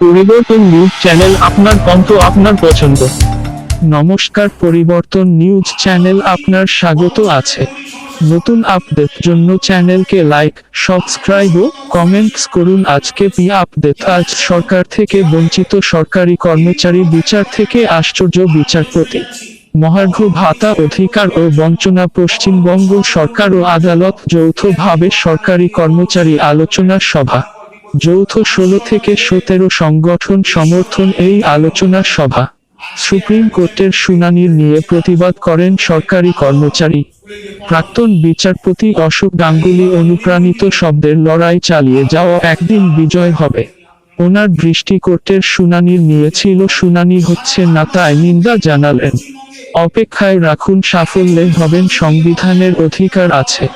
পরিবর্তন news channel আপনার কণ্ঠ আপনার পছন্দ। নমস্কার, পরিবর্তন নিউজ চ্যানেল আপনার স্বাগত আছে। নতুন আপডেট জন্য চ্যানেলকে লাইক, সাবস্ক্রাইব ও কমেন্টস করুন। আজকে পি আপডেট? আজ সরকার থেকে বঞ্চিত সরকারি কর্মচারী বিচার থেকে আশ্চর্য বিচারপতি। মহার্ঘ ভাতা অধিকার ও বঞ্চনা পশ্চিমবঙ্গ সরকার ও আদালত যৌথভাবে সরকারি কর্মচারী আলোচনা সভা। যৌথ ষোলো থেকে সতেরো সংগঠন সমর্থন এই আলোচনা সভা। সুপ্রিম কোর্টের শুনানির নিয়ে প্রতিবাদ করেন সরকারি কর্মচারী। প্রাক্তন বিচারপতি অশোক গাঙ্গুলি অনুপ্রাণিত শব্দের লড়াই চালিয়ে যাওয়া একদিন বিজয় হবে। ওনার দৃষ্টি কোর্টের শুনানির নিয়েছিল শুনানি হচ্ছে না তাই নিন্দা জানালেন। অপেক্ষায় রাখুন সাফল্যে হবেন সংবিধানের অধিকার আছে।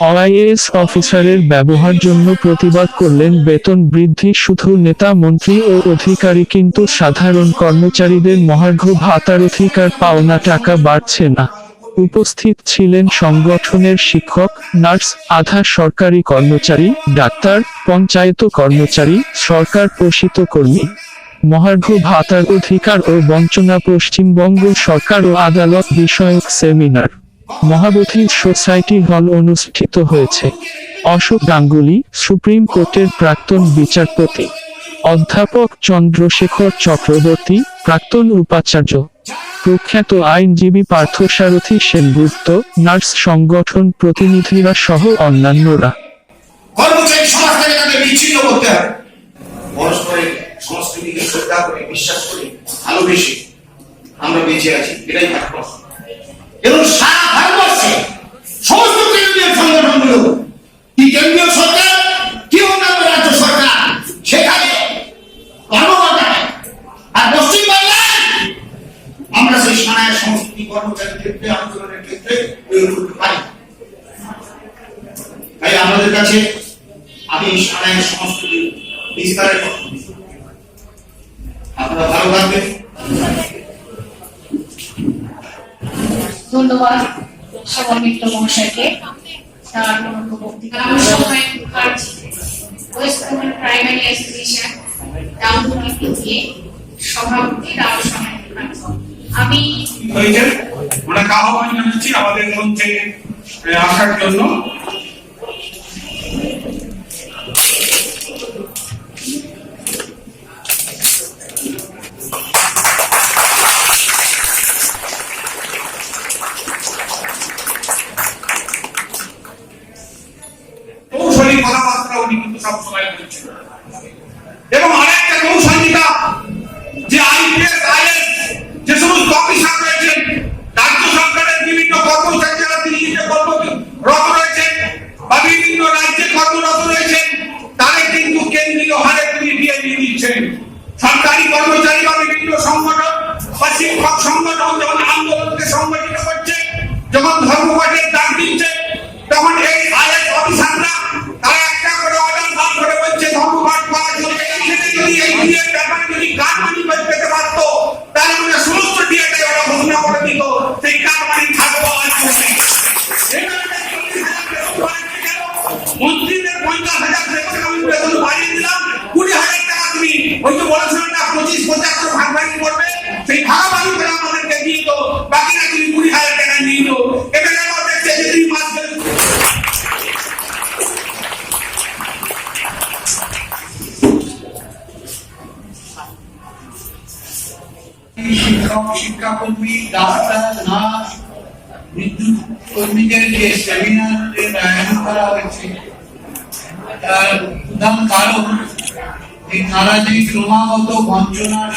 আইএএস অফিসারের ব্যবহার জন্য প্রতিবাদ করলেন বেতন বৃদ্ধি শুধু নেতা মন্ত্রী ও অধিকারী, কিন্তু সাধারণ কর্মচারীদের মহার্ঘ ভাতার অধিকার পাওনা টাকা বাড়ছে না। উপস্থিত ছিলেন সংগঠনের শিক্ষক, নার্স, আধা সরকারি কর্মচারী, ডাক্তার, পঞ্চায়েত কর্মচারী, সরকার পোষিত কর্মী। মহার্ঘ ভাতার অধিকার ও বঞ্চনা পশ্চিমবঙ্গ সরকার ও আদালত বিষয়ক সেমিনার। মহাবোধি সোসাইটি হল অনুষ্ঠিত হয়েছে। অশোক গাঙ্গুলি, সুপ্রিম কোর্টের প্রাক্তন বিচারপতি। অধ্যাপক চন্দ্রশেখর চক্রবর্তী, প্রাক্তন উপাচার্য। প্রখ্যাত আইনজীবী পার্থসারথী সেনগুপ্ত, নার্স সংগঠন প্রতিনিধিরা সহ অন্যান্যরা। সংস্কৃতিকে শ্রদ্ধা করে, বিশ্বাস করে, ভালোবেসে আমরা বেঁচে আছি, এটাই ভারতবর্ষ এবং সারা ভারতবর্ষে সমস্ত কেন্দ্রীয় সংগঠনগুলো, কি কেন্দ্রীয় সরকার, কি অন্যান্য রাজ্য সরকার, সেখানে কর্মকর্তা আর পশ্চিমবাংলায় আমরা সেই সানায় সংস্কৃতি কর্মচারীর ক্ষেত্রে, আন্দোলনের ক্ষেত্রে প্রয়োগ করতে পারি। তাই আমাদের কাছে আমি সানায় সংস্কৃতি বিস্তারের ধন্যবাদ সবার মিত্র মহাশয়কে ওয়েস্ট বেঙ্গল প্রাইমারি সভাপতি আমি জানাচ্ছি আমাদের মধ্যে আসার জন্য। শিক্ষক ডাক্তার, নার্স, বিদ্যুৎ কর্মীদের যে সেমিনারের আয়োজন করা হয়েছে, তার প্রধান কারণ তারা যে ক্রমাগত বঞ্চনার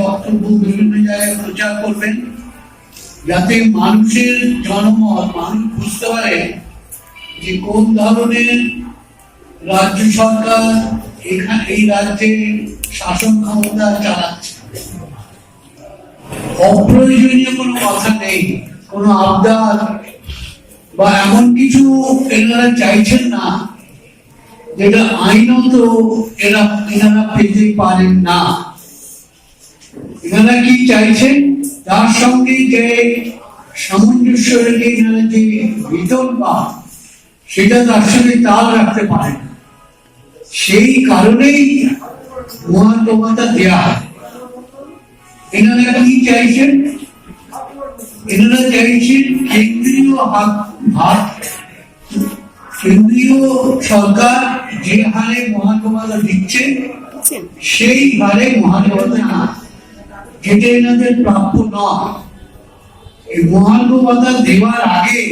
বক্তব্য বিভিন্ন জায়গায় প্রচার করবেন, যাতে মানুষের জনমত, মানুষ বুঝতে পারে যে কোন ধরনের রাজ্য সরকার এখানে এই রাজ্যে শাসন ক্ষমতা চালাচ্ছে। অপ্রয়োজনীয় কোনো কথা নেই, কোনো আবদার বা এমন কিছু এনারা চাইছেন না, যেটা আইনত এরা এনারা পেতে পারেন না। এনারা কি চাইছেন? তার সঙ্গে যে সামঞ্জস্য রেখে এনারা যে বেতন পান সেটা তার সঙ্গে তাল রাখতে পারেন সেই কারণেই মহাত্মতা দেয়া হয়। এনারা কি চাইছেন? এনারা চাইছেন কেন্দ্রীয় হাত কেন্দ্রীয় সরকার যে হারে মহাত্মতা দিচ্ছে, সেই হারে মহাত্মতা না। যেটা এনাদের প্রাপ্য এই দেওয়ার আগে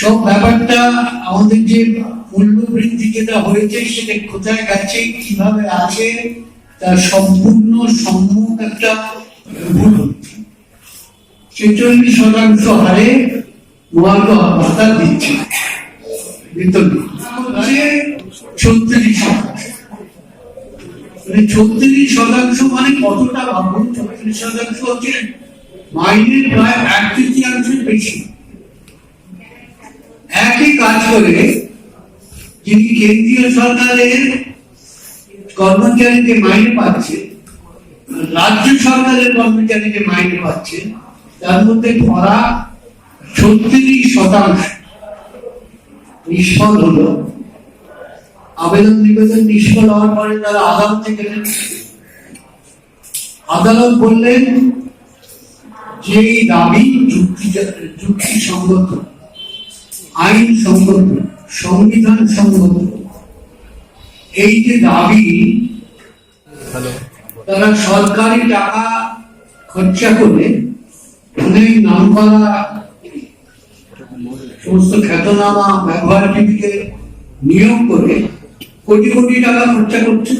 সব ব্যাপারটা আমাদের যে মূল্য বৃদ্ধি যেটা হয়েছে, সেটা কোথায় গেছে, কীভাবে আছে তার সম্পূর্ণ সম্মুখ একটা ভুল। ছেচল্লিশ শতাংশ হারে মহার্ঘ ভাতা দিচ্ছে। ছত্রিশ মানে ছত্রিশ শতাংশ মানে কতটা ভাবুন ছত্রিশ শতাংশ হচ্ছে মাইনের প্রায় এক বেশি। একই কাজ করে যিনি কেন্দ্রীয় সরকারের কর্মচারীদের মাইনে পাচ্ছে, রাজ্য সরকারের কর্মচারীদের মাইনে পাচ্ছে, তার মধ্যে খরা ছত্রিশ শতাংশ। নিষ্ফল হলো। আবেদন নিবেদন নিষ্ফল হওয়ার পরে তারা আদালতে গেলেন আদালত বললেন যে এই দাবি যুক্তি যুক্তিসঙ্গত আইন সঙ্গত সংবিধান সঙ্গত এই যে দাবি তারা সরকারি টাকা খরচা করে অনেক নাম করা সমস্ত খ্যাতনামা ব্যবহারজীবীকে নিয়োগ করে কোটি কোটি টাকা খরচা করছে।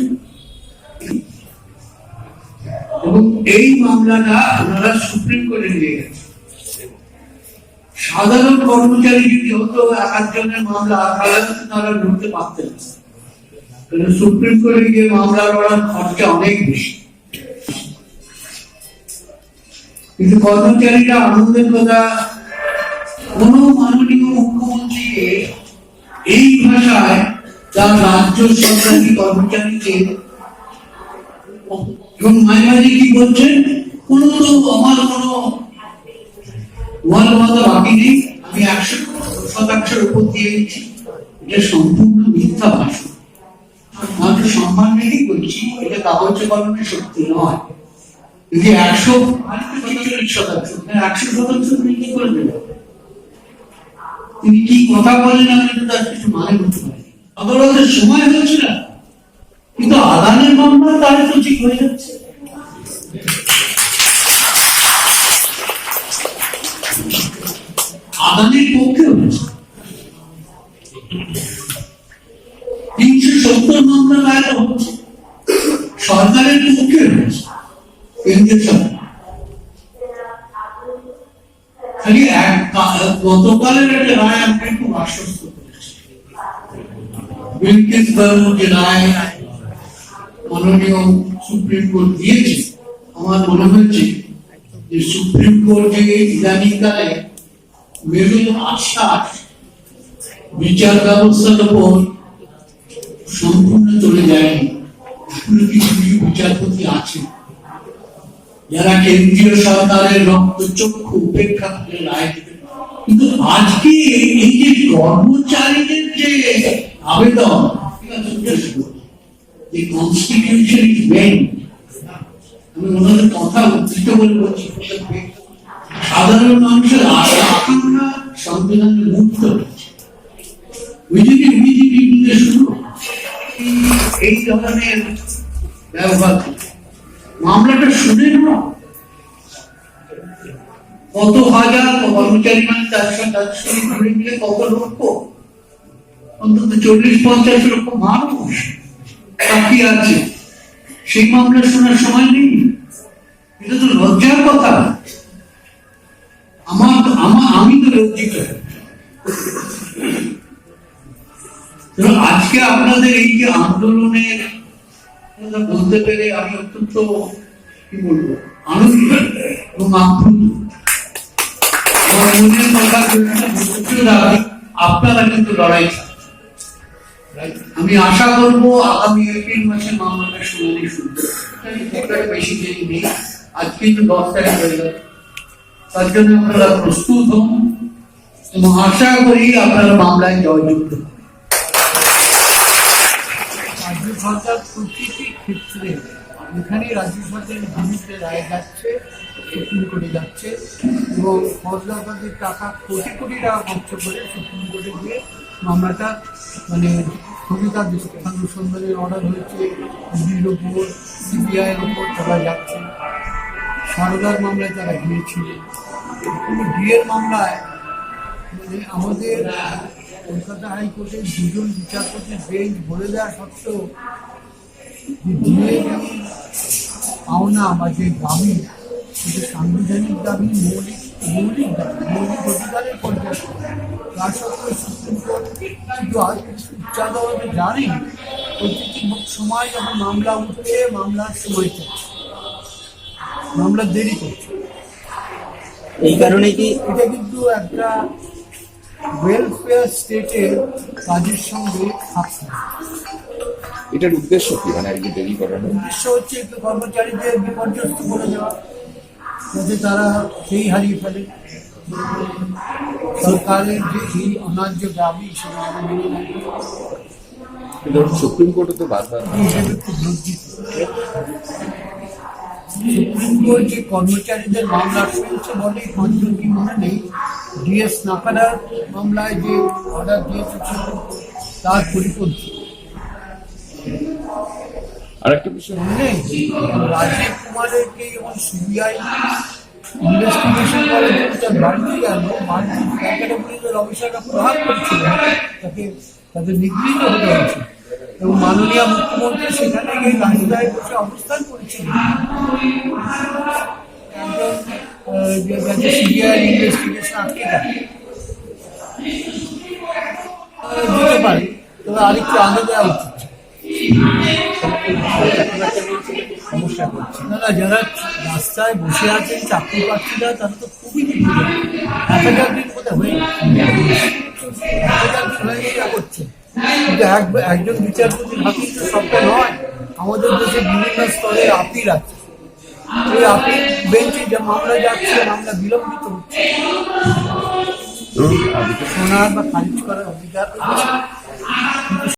এবং এই মামলাটা ওনারা সুপ্রিম কোর্টে নিয়ে গেছে সাধারণ কর্মচারী যদি হতো এক একজনের মামলা তাহলে তারা লড়তে পারতেন না। সুপ্রিম কোর্টে গিয়ে মামলা লড়ার খরচা অনেক বেশি। কিন্তু কর্মচারীরা আনন্দের কথা, কোন মাননীয় মুখ্যমন্ত্রীকে এই ভাষায় তার রাজ্য সরকারি কর্মচারীকে এবং মাঝে কি বলছেন? কোন তো আমার কোনো ওয়াল ওয়াদা বাকি নেই। আমি একশো শতাংশের উপর দিয়ে দিচ্ছি। এটা সম্পূর্ণ মিথ্যা ভাষণ। মাত্র সম্মান বলছি, এটা কাগজে কলমে সত্যি নয়। যদি একশো মানে একশো শতাংশ তিনি কি করে দেবেন তিনি কি কথা বলেন আমি তার কিছু মানে করতে পারি? আদালতের সময় হয়েছে কিন্তু আদানের মামলা তার তো ঠিক হয়ে যাচ্ছে। আদানের পক্ষে হয়েছে তিনশো সত্তর মামলা দায়ের হচ্ছে সরকারের পক্ষে হয়েছে কেন্দ্রীয় খালি এক গতকালের একটা রায় আমাকে খুব আশ্বস্ত করেছে। বিলকিস যে রায় মাননীয় সুপ্রিম কোর্ট দিয়েছে, আমার মনে হয়েছে যে সুপ্রিম কোর্ট ইদানিংকালে মেরুল আশ্বাস বিচার ব্যবস্থার উপর সম্পূর্ণ চলে যায়নি। কিছু কিছু বিচারপতি আছে যারা কেন্দ্রীয় সরকারের রক্ত চক্ষু উপেক্ষা করে কিন্তু আজকে এই যে কর্মচারীদের যে আবেদন যে কনস্টিটিউশন ইজ আমি ওনাদের কথা উদ্ধৃত বলছি সাধারণ মানুষের আশা আকাঙ্ক্ষা সংবিধানের মুক্ত হয়েছে বিজেপি এই ধরনের ব্যবহার মামলাটা শুনে না। কত হাজার কর্মচারী মানে তার সঙ্গে ধরে মিলে কত লক্ষ? অন্তত চল্লিশ পঞ্চাশ লক্ষ মানুষ বাকি আছে। সেই মামলা শোনার সময় নেই। এটা তো লজ্জার কথা। আমার আমার আমি তো লজ্জিত। আজকে আপনাদের এই যে আন্দোলনের বলতে পেরে আমি অত্যন্ত, কি বলব, আনন্দিত এবং আপ্লুত। আমার মনের কথা আপনারা কিন্তু লড়াই আমি আশা করব আগামী এপ্রিল মাসে মামলাটা শুনানি শুরু আপনারা প্রস্তুত হন এবং আশা করি আপনারা মামলায় জয়যুক্ত প্রতিটি ক্ষেত্রে এখানেই রাজ্য সরকারের বিরুদ্ধে রায় যাচ্ছে, সুপ্রিম কোর্টে যাচ্ছে এবং ফজলাবাদের টাকা কোটি কোটি টাকা খরচ করে সুপ্রিম কোর্টে গিয়ে মামলাটা মানে কবিতা অনুসন্ধানের অর্ডার হয়েছে ইডির ওপর, সিবিআইয়ের ওপর তারা যাচ্ছে। সারদার মামলায় তারা গিয়েছিল কিন্তু ডিএর মামলায় মানে আমাদের কলকাতা হাইকোর্টের দুজন বিচারপতির বেঞ্চ বলে দেওয়া সত্ত্বেও যে পাওনা যে দাবি সেটা সাংবিধানিক দাবি মৌলিক মৌলিক দাবি মৌলিক অধিকারের পর্যায়ে। তার সত্ত্বেও সুপ্রিম কোর্ট শুধু আজ উচ্চ জানে প্রতিটি সময় যখন মামলা উঠছে মামলার সময় চলছে। মামলা দেরি করছে। এই কারণে কি এটা কিন্তু একটা ওয়েলফেয়ার স্টেটের কাজের সঙ্গে খাপ। এটার উদ্দেশ্য কি? মানে আর কি দেরি করানো উদ্দেশ্য হচ্ছে একটু কর্মচারীদের বিপর্যস্ত করে দেওয়া যাতে তারা সেই হারিয়ে ফেলে। সরকারের যে এই অনার্য দাবি সেটা আমরা মেনে নেই ধরুন সুপ্রিম কোর্টে তো বারবার সুপ্রিম কোর্ট যে কর্মচারীদের মামলা শুনছে বলে পাঁচজন কি মনে নেই? ডিএস নাকাডার মামলায় যে অর্ডার দিয়েছে তার পরিপন্থী। আর একটা বিষয় নেই রাজীব কুমারেরকে যখন সিবিআই ইনভেস্টিগেশন করার জন্য তার বাড়িতে গেল বাড়িতে ক্যাটাগরিদের অফিসাররা প্রহার করছিল। তাকে, তাদের নিগৃহীত হতে হয়েছে। এবং মাননীয় মুখ্যমন্ত্রী সেখানে গিয়ে রাজধায় বসে অবস্থান করেছিলেন। যাতে সিবিআই ইনভেস্টিগেশন আটকে থাকে দিতে পারে। তবে আরেকটু আগে দেওয়া উচিত। সমস্যা যারা রাস্তায় বসে আছেন, চাকরি তারা তো খুবই একজন সবটা নয়, আমাদের দেশে বিভিন্ন স্তরে আপিল আছে। এই আপিল বেঞ্চে যে মামলা যাচ্ছে মামলা বিলম্বিত হচ্ছে। শোনার বা খারিজ করার অধিকার